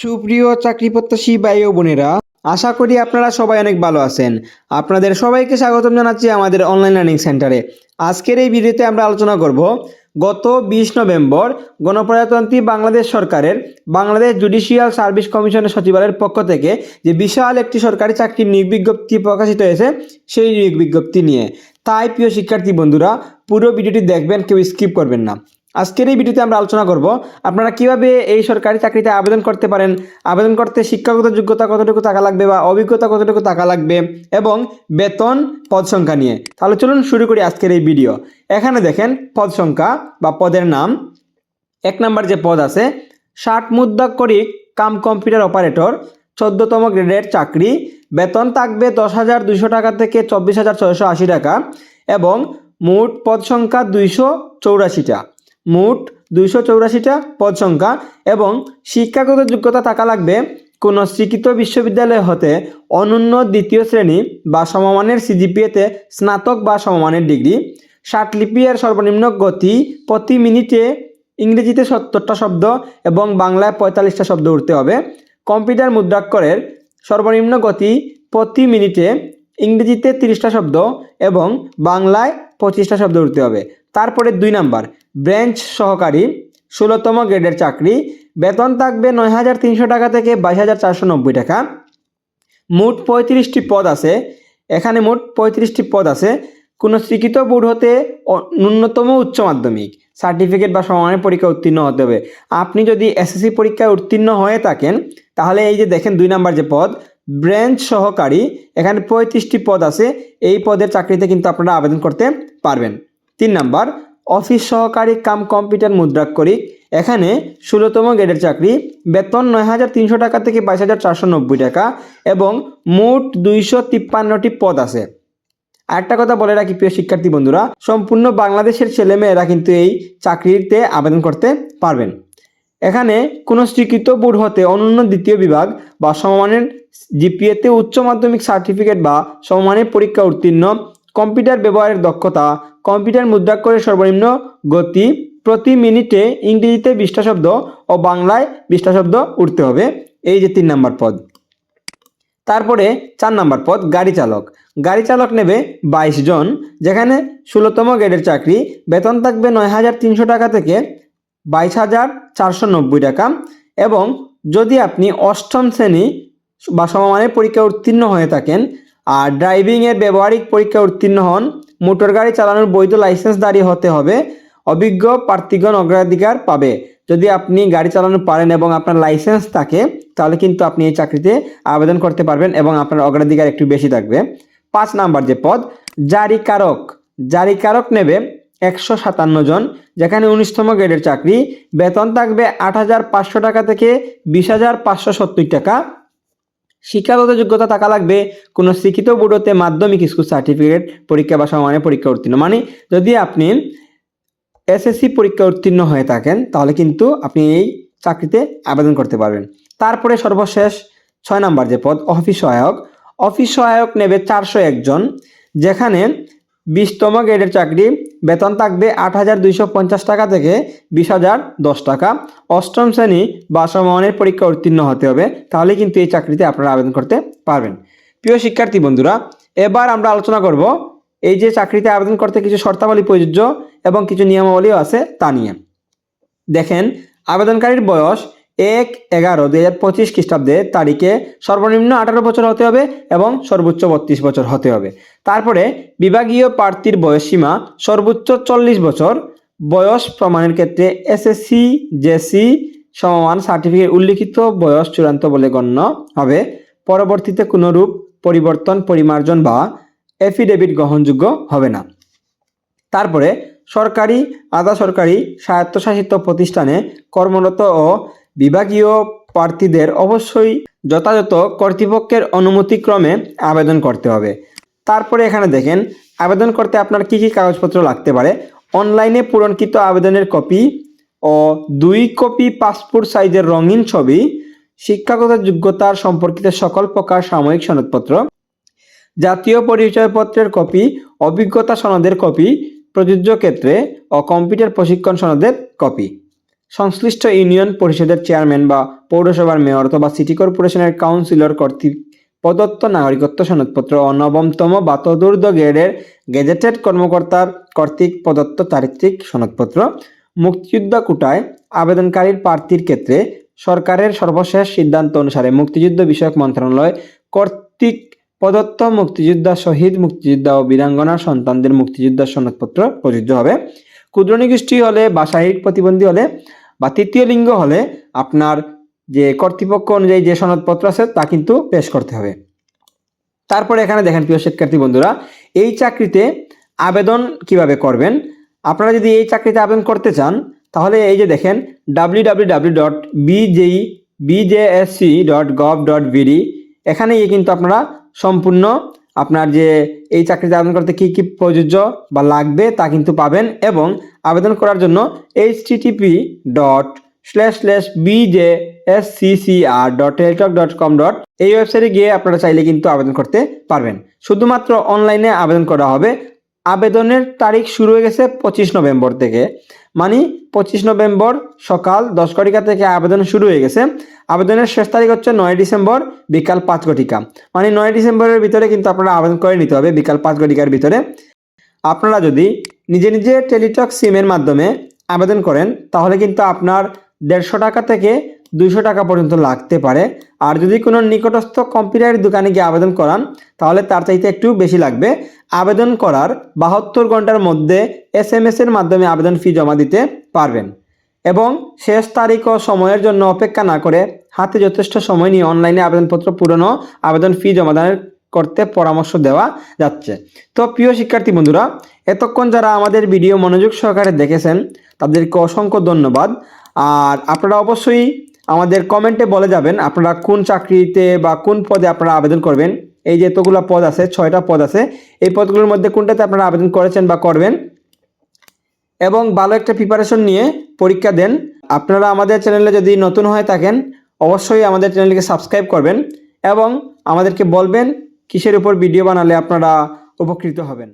সুপ্রিয় চাকরি প্রত্যাশী ভাই ও বোনেরা, আশা করি আপনারা সবাই অনেক ভালো আছেন। আপনাদের সবাইকে স্বাগতম জানাচ্ছি আমাদের অনলাইন লার্নিং সেন্টারে আজকের এই ভিডিওতে আমরা আলোচনা করব গত বিশ নভেম্বর গণপ্রজাতন্ত্রী বাংলাদেশ সরকারের বাংলাদেশ জুডিশিয়াল সার্ভিস কমিশনের সচিবালয়ের পক্ষ থেকে যে বিশাল একটি সরকারি চাকরির নিয়োগ বিজ্ঞপ্তি প্রকাশিত হয়েছে, সেই নিয়োগ বিজ্ঞপ্তি নিয়ে। তাই প্রিয় শিক্ষার্থী বন্ধুরা, পুরো ভিডিওটি দেখবেন, কেউ স্কিপ করবেন না। আজকের এই ভিডিওতে আমরা আলোচনা করব আপনারা কীভাবে এই সরকারি চাকরিতে আবেদন করতে পারেন, আবেদন করতে শিক্ষাগত যোগ্যতা কতটুকু টাকা লাগবে বা অভিজ্ঞতা কতটুকু টাকা লাগবে এবং বেতন, পদ সংখ্যা নিয়ে। তাহলে চলুন শুরু করি আজকের এই ভিডিও। এখানে দেখেন পদ সংখ্যা বা পদের নাম। এক নাম্বার যে পদ আছে, ষাট মুদ্রাক্ষরিক কাম কম্পিউটার অপারেটর, চোদ্দতম গ্রেডের চাকরি, বেতন থাকবে দশ হাজার দুইশো টাকা থেকে চব্বিশ হাজার ছয়শো আশি টাকা এবং মোট পদ সংখ্যা দুইশো চৌরাশিটা মোট দুইশো চৌরাশিটা পদ সংখ্যা এবং শিক্ষাগত যোগ্যতা থাকা লাগবে কোনো স্বীকৃত বিশ্ববিদ্যালয় হতে অনন্য দ্বিতীয় শ্রেণি বা সমমানের সিজিপিএতে স্নাতক বা সমমানের ডিগ্রি। ষাটলিপি এর সর্বনিম্ন গতি প্রতি মিনিটে ইংরেজিতে সত্তরটা শব্দ এবং বাংলায় পঁয়তাল্লিশটা শব্দ উঠতে হবে। কম্পিউটার মুদ্রাক্ষরের সর্বনিম্ন গতি প্রতি মিনিটে ইংরেজিতে তিরিশটা শব্দ এবং বাংলায় পঁচিশটা শব্দ উঠতে হবে। তারপরে দুই নাম্বার ব্রেঞ্চ সহকারী, ষোলোতম গ্রেডের চাকরি, বেতন থাকবে নয় হাজার তিনশো টাকা থেকে বাইশ হাজার চারশো নব্বই টাকা। মোট পঁয়ত্রিশটি পদ আছে। এখানে মোট পঁয়ত্রিশটি পদ আছে। কোনো স্বীকৃত বোর্ড হতে ন্যূনতম উচ্চ মাধ্যমিক, সার্টিফিকেট বা সমানের পরীক্ষা উত্তীর্ণ হতে হবে। আপনি যদি এসএসসি পরীক্ষায় উত্তীর্ণ হয়ে থাকেন, তাহলে এই যে দেখেন দুই নাম্বার যে পদ, ব্রেঞ্চ সহকারী, এখানে পঁয়ত্রিশটি পদ আছে। এই পদের চাকরিতে কিন্তু আপনারা আবেদন করতে পারবেন। তিন নাম্বার অফিস সহকারী কাম কম্পিউটার মুদ্রাক্ষরিক এখানে ষোলোতম গ্রেডের চাকরি, বেতন নয় হাজার তিনশো টাকা থেকে বাইশ হাজার চারশো নব্বই টাকা এবং মোট দুইশো তিপ্পান্নটি পদ আছে। আরেকটা কথা বলে রাখি প্রিয় শিক্ষার্থী বন্ধুরা, সম্পূর্ণ বাংলাদেশের ছেলেমেয়েরা কিন্তু এই চাকরিতে আবেদন করতে পারবেন। এখানে কোনো স্বীকৃত বোর্ড হতে অনন্য দ্বিতীয় বিভাগ বা সমমানের জিপিএতে উচ্চ মাধ্যমিক সার্টিফিকেট বা সমমানের পরীক্ষা উত্তীর্ণ কম্পিউটার ব্যবহারের দক্ষতা, কম্পিউটার মুদ্রাক্ষরের সর্বনিম্ন গতি, প্রতি মিনিটে ইংরেজিতে বিশটা শব্দ ও বাংলায় বিশটা শব্দ উঠতে হবে। এই যে তিন নাম্বার পদ। তারপরে চার নাম্বার পদ, গাড়ি চালক। গাড়ি চালক নেবে বাইশ জন, যেখানে ষোলোতম গ্রেডের চাকরি, বেতন থাকবে নয় হাজার তিনশো টাকা থেকে বাইশ হাজার চারশো নব্বই টাকা এবং যদি আপনি অষ্টম শ্রেণি বা সমমানের পরীক্ষা উত্তীর্ণ হয়ে থাকেন আর ড্রাইভিংয়ের ব্যবহারিক পরীক্ষা উত্তীর্ণ হন। মোটর গাড়ি চালানোর বৈধ লাইসেন্সধারী হতে হবে। অভিজ্ঞ প্রার্থীগণ অগ্রাধিকার পাবে। যদি আপনি গাড়ি চালানো পারেন এবং আপনার লাইসেন্স থাকে, তাহলে কিন্তু আপনি এই চাকরিতে আবেদন করতে পারবেন এবং আপনার অগ্রাধিকার একটু বেশি থাকবে। পাঁচ নাম্বার যে পদ, জারিকারক। জারিকারক নেবে একশো সাতান্ন জন, যেখানে উনিশতম গ্রেডের চাকরি। বেতন থাকবে আট হাজার পাঁচশো টাকা থেকে বিশ হাজার পাঁচশো সত্তর টাকা। শিক্ষাগত যোগ্যতা থাকা লাগবে। কোনো শিক্ষিত বোর্ডতে মাধ্যমিক স্কুল সার্টিফিকেট পরীক্ষা বা সমানের পরীক্ষা উত্তীর্ণ। মানে যদি আপনি এসএসসি পরীক্ষা উত্তীর্ণ হয়ে থাকেন, তাহলে কিন্তু আপনি এই চাকরিতে আবেদন করতে পারবেন। তারপরে সর্বশেষ ছয় নাম্বার যে পদ, অফিস সহায়ক। অফিস সহায়ক নেবে চারশো একজন, যেখানে বিশতম গ্রেডের চাকরি বেতন থাকবে আট হাজার দুইশো পঞ্চাশ টাকা থেকে বিশ হাজার দশ টাকা। অষ্টম শ্রেণি বা সমমানের পরীক্ষা উত্তীর্ণ হতে হবে, তাহলে কিন্তু এই চাকরিতে আপনারা আবেদন করতে পারবেন। প্রিয় শিক্ষার্থী বন্ধুরা, এবার আমরা আলোচনা করব এই যে চাকরিতে আবেদন করতে কিছু শর্তাবলী প্রযোজ্য এবং কিছু নিয়মাবলীও আছে তা নিয়ে। দেখেন, আবেদনকারীর বয়স এক এগারো দুই হাজার পঁচিশ খ্রিস্টাব্দে তারিখে সর্বনিম্ন আঠারো বছর হতে হবে এবং সর্বোচ্চ বত্রিশ বছর হতে হবে। তারপরে বিভাগীয় প্রার্থীর বয়স সীমা সর্বোচ্চ চল্লিশ বছর। বয়স প্রমাণের ক্ষেত্রে এসএসসি জেসি সমমান সার্টিফিকেট উল্লিখিত বয়স চূড়ান্ত বলে গণ্য হবে। পরবর্তীতে কোনো রূপ পরিবর্তন, পরিমার্জন বা এফিডেভিট গ্রহণযোগ্য হবে না। তারপরে সরকারি, আধা সরকারি স্বায়ত্তশাসিত প্রতিষ্ঠানে কর্মরত ও বিভাগীয় প্রার্থীদের অবশ্যই যথাযথ কর্তৃপক্ষের অনুমতিক্রমে আবেদন করতে হবে। তারপরে এখানে দেখেন, আবেদন করতে আপনার কি কি কাগজপত্র লাগতে পারে? অনলাইনে পূরণকৃত আবেদনের কপি ও দুই কপি পাসপোর্ট সাইজের রঙিন ছবি, শিক্ষাগত যোগ্যতার সম্পর্কিত সকল প্রকার সাময়িক সনদপত্র, জাতীয় পরিচয়পত্রের কপি, অভিজ্ঞতা সনদের কপি, প্রযোজ্য ক্ষেত্রে ও কম্পিউটার প্রশিক্ষণ সনদের কপি। সংশ্লিষ্ট ইউনিয়ন পরিষদের চেয়ারম্যান বা পৌরসভার মেয়র অথবা সিটি কর্পোরেশনের কাউন্সিলর কর্তৃক প্রদত্ত নাগরিকত্ব সনদপত্র ও নবমতম বা তদূর্ধ্ব গ্রেডের গেজেটেড কর্মকর্তার কর্তৃক প্রদত্ত চারিত্রিক সনদপত্র মুক্তিযোদ্ধা কোটায় আবেদনকারীর প্রার্থীর ক্ষেত্রে সরকারের সর্বশেষ সিদ্ধান্ত অনুসারে মুক্তিযুদ্ধ বিষয়ক মন্ত্রণালয় কর্তৃক প্রদত্ত মুক্তিযোদ্ধা শহীদ, মুক্তিযোদ্ধা ও বীরাঙ্গনার সন্তানদের মুক্তিযোদ্ধার সনদপত্র প্রযোজ্য হবে। ক্ষুদ্র নিগোষ্ঠী হলে বা শারীরিক প্রতিবন্ধী হলে বা তৃতীয় লিঙ্গ হলে আপনার যে কর্তৃপক্ষ অনুযায়ী যে সনদপত্র আছে তা কিন্তু পেশ করতে হবে। তারপরে এখানে দেখেন প্রিয় শিক্ষার্থী বন্ধুরা, এই চাকরিতে আবেদন কীভাবে করবেন? আপনারা যদি এই চাকরিতে আবেদন করতে চান, তাহলে এই যে দেখেন W W W dot BJE BJSC dot gov dot BD এখানে গিয়ে কিন্তু আপনারা সম্পূর্ণ আপনার যে এই চাকরিতে আবেদন করতে কী কী প্রযোজ্য বা লাগবে তা কিন্তু পাবেন এবং আবেদন করার জন্য http dot slash slash BJ S C C R dot Teletalk dot com dot এই ওয়েবসাইটে গিয়ে আপনারা চাইলে কিন্তু আবেদন করতে পারবেন। শুধুমাত্র অনলাইনে আবেদন করা হবে। আবেদনের তারিখ শুরু হয়ে গেছে পঁচিশ নভেম্বর থেকে। মানে পঁচিশ নভেম্বর সকাল দশ ঘটিকা থেকে আবেদন শুরু হয়ে গেছে। আবেদনের শেষ তারিখ হচ্ছে নয় ডিসেম্বর বিকাল পাঁচ ঘটিকা। মানে নয় ডিসেম্বরের ভিতরে কিন্তু আপনারা আবেদন করে নিতে হবে বিকাল পাঁচ ঘটিকার ভিতরে। আপনারা যদি নিজে নিজে টেলিটক সিমের মাধ্যমে আবেদন করেন, তাহলে কিন্তু আপনার দেড়শো টাকা থেকে দুইশো টাকা পর্যন্ত লাগতে পারে। আর যদি কোনো নিকটস্থ কম্পিউটার দোকানে গিয়ে আবেদন করান, তাহলে তার চাইতে একটু বেশি লাগবে। আবেদন করার বাহাত্তর ঘণ্টার মধ্যে এস এম এর মাধ্যমে আবেদন ফি জমা দিতে পারবেন। এবং শেষ তারিখ ও সময়ের জন্য অপেক্ষা না করে হাতে যথেষ্ট সময় নিয়ে অনলাইনে আবেদনপত্র পূরণ আবেদন ফি জমাদানের করতে পরামর্শ দেওয়া যাচ্ছে। তো প্রিয় শিক্ষার্থী বন্ধুরা এতক্ষণ যারা আমাদের ভিডিও মনোযোগ সহকারে দেখেছেন, তাদেরকে অসংখ্য ধন্যবাদ। আর আপনারা অবশ্যই আমাদের কমেন্টে বলে যাবেন আপনারা কোন চাকরিতে বা কোন পদে আপনারা আবেদন করবেন। এই যে এতগুলো পদ আছে, ছয়টা পদ আছে, এই পদগুলোর মধ্যে কোনটাতে আপনারা আবেদন করেছেন বা করবেন। এবং ভালো একটা প্রিপারেশন নিয়ে পরীক্ষা দেন। আপনারা আমাদের চ্যানেলে যদি নতুন হয়ে থাকেন, অবশ্যই আমাদের চ্যানেলকে সাবস্ক্রাইব করবেন এবং আমাদেরকে বলবেন কিসের উপর ভিডিও বানালে আপনারা উপকৃত হবেন।